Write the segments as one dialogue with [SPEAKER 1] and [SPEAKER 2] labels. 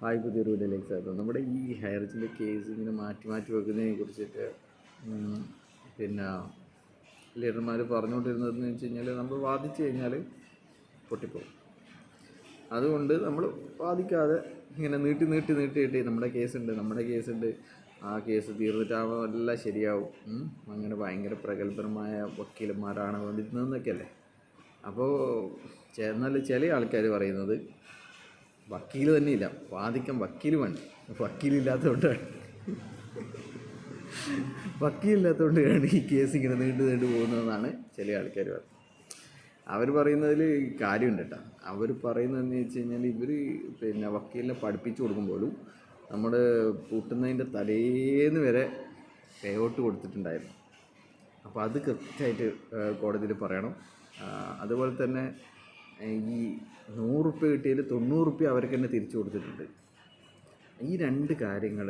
[SPEAKER 1] Hi പുതിയ വീഡിയോയിലേക്ക് സ്വാഗതം നമ്മുടെ ഈ ഹൈറേഞ്ചിന്റെ കേസ് ഇങ്ങനെ മാറ്റി മാറ്റി വെക്കുന്നതിനെ കുറിച്ചിട്ട് പിന്നെ ലീഡർമാർ പറഞ്ഞുകൊണ്ടിരുന്നതെന്ന് വെച്ച് കഴിഞ്ഞാൽ നമ്മൾ വാദിച്ചു കഴിഞ്ഞാൽ പൊട്ടിപ്പോകും അതുകൊണ്ട് നമ്മൾ വാദിക്കാതെ ഇങ്ങനെ നീട്ടി നീട്ടി നീട്ടിയിട്ട് നീട്ടി നമ്മുടെ കേസുണ്ട് നമ്മുടെ കേസുണ്ട് ആ കേസ് തീർന്നിട്ടാകുമ്പോൾ എല്ലാം ശരിയാവും. അങ്ങനെ ഭയങ്കര പ്രഗത്ഭരമായ വക്കീലന്മാരാണ് വന്നിരുന്നതെന്നൊക്കെയല്ലേ അപ്പോൾ എന്നാൽ ചില ആൾക്കാർ പറയുന്നത് വക്കീൽ തന്നെ ഇല്ല വാദിക്കാൻ വക്കീൽ വേണ്ട വക്കീലില്ലാത്തതുകൊണ്ടാണ് വക്കീലില്ലാത്തതുകൊണ്ടാണ് ഈ കേസ് ഇങ്ങനെ നീണ്ടു നീണ്ടു പോകുന്നതെന്നാണ് ചില ആൾക്കാർ പറയുന്നത്. അവർ പറയുന്നതിൽ കാര്യമുണ്ട് കേട്ടോ. അവർ പറയുന്നതെന്ന് വെച്ച് കഴിഞ്ഞാൽ ഇവർ പിന്നെ വക്കീലിനെ പഠിപ്പിച്ചു കൊടുക്കുമ്പോഴും നമ്മൾ പൂട്ടുന്നതിന്റെ തലേന്ന് വരെ പേ ഔട്ട് കൊടുത്തിട്ടുണ്ടായിരുന്നു. അപ്പോൾ അത് കൃത്യമായിട്ട് കോടതിയിൽ പറയണം. അതുപോലെ തന്നെ ഈ നൂറുപ്യ കിട്ടിയതിൽ തൊണ്ണൂറുപ്യ അവർക്ക് തന്നെ തിരിച്ചു കൊടുത്തിട്ടുണ്ട്. ഈ രണ്ട് കാര്യങ്ങൾ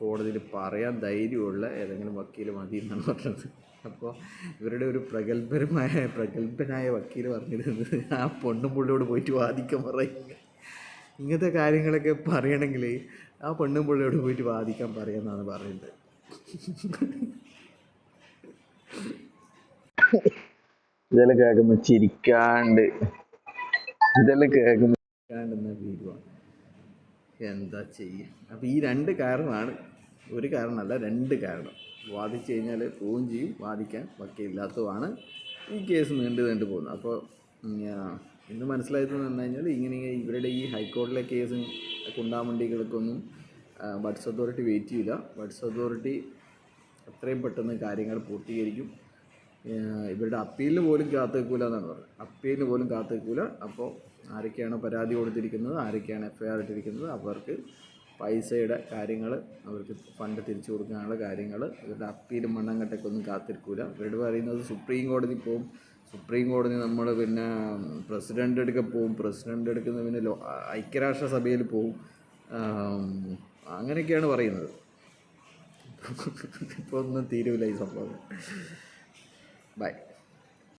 [SPEAKER 1] കോടതിയിൽ പറയാൻ ധൈര്യമുള്ള ഏതെങ്കിലും വക്കീൽ മതി എന്നാണ് പറഞ്ഞത്. അപ്പോൾ ഇവരുടെ ഒരു പ്രഗത്ഭരമായ പ്രഗത്ഭനായ വക്കീൽ പറഞ്ഞിരുന്നത് ആ പെണ്ണും പുള്ളിയോട് പോയിട്ട് വാദിക്കാൻ പറയുക ഇങ്ങനത്തെ കാര്യങ്ങളൊക്കെ പറയണമെങ്കിൽ ആ പെണ്ണും പുള്ളിയോട് പോയിട്ട് വാദിക്കാൻ പറയുന്നതാണ് പറയുന്നത്. ഇതെല്ലാം കേൾക്കുമ്പോൾ ചിരിക്കാണ്ട്. ഇതെല്ലാം കേൾക്കുമ്പോൾ ചിരിക്കാണ്ടെന്ന ഫീലുമാണ് എന്താ ചെയ്യുക അപ്പോൾ ഈ രണ്ട് കാരണമാണ്. ഒരു കാരണമല്ല രണ്ട് കാരണം. വാദിച്ചു കഴിഞ്ഞാൽ പോവുകയും ചെയ്യും വാദിക്കാൻ വക്കയില്ലാത്തതുമാണ്. ഈ കേസ് നീണ്ടു നീണ്ടു പോകുന്നത് അപ്പോൾ ഇന്ന് മനസ്സിലായത് എന്ന് പറഞ്ഞു കഴിഞ്ഞാൽ ഇങ്ങനെ ഇവരുടെ ഈ ഹൈക്കോടതിയിലെ കേസും കുണ്ടാമണ്ടികൾക്കൊന്നും ബഡ്സ് അതോറിറ്റി വെയിറ്റ് ചെയ്യില്ല ബഡ്സ് അതോറിറ്റി എത്രയും പെട്ടെന്ന് കാര്യങ്ങൾ പൂർത്തീകരിക്കും. ഇവരുടെ അപ്പീലിന് പോലും കാത്തു നിൽക്കില്ല എന്നാണ് പറഞ്ഞത്. അപ്പീലിന് പോലും കാത്തു നിൽക്കില്ല അപ്പോൾ ആരൊക്കെയാണ് പരാതി കൊടുത്തിരിക്കുന്നത് ആരൊക്കെയാണ് എഫ് ഐ ആർ ഇട്ടിരിക്കുന്നത് അവർക്ക് പൈസയുടെ കാര്യങ്ങൾ അവർക്ക് ഫണ്ട് തിരിച്ചു കൊടുക്കാനുള്ള കാര്യങ്ങൾ ഇവരുടെ അപ്പീലും മണ്ണാങ്കട്ടൊക്കെ ഒന്നും കാത്തിരിക്കില്ല ഇവരുടെ പറയുന്നത് സുപ്രീം കോടതി പോവും. സുപ്രീം കോടതി നമ്മൾ പിന്നെ പ്രസിഡന്റ് അടുക്ക പോവും. പ്രസിഡന്റ് എടുക്കുന്ന പിന്നെ ഐക്യരാഷ്ട്ര സഭയിൽ പോവും. അങ്ങനെയൊക്കെയാണ് പറയുന്നത്. ഇപ്പോൾ ഒന്നും തീരുമില്ല ഈ സംഭവം. Bye.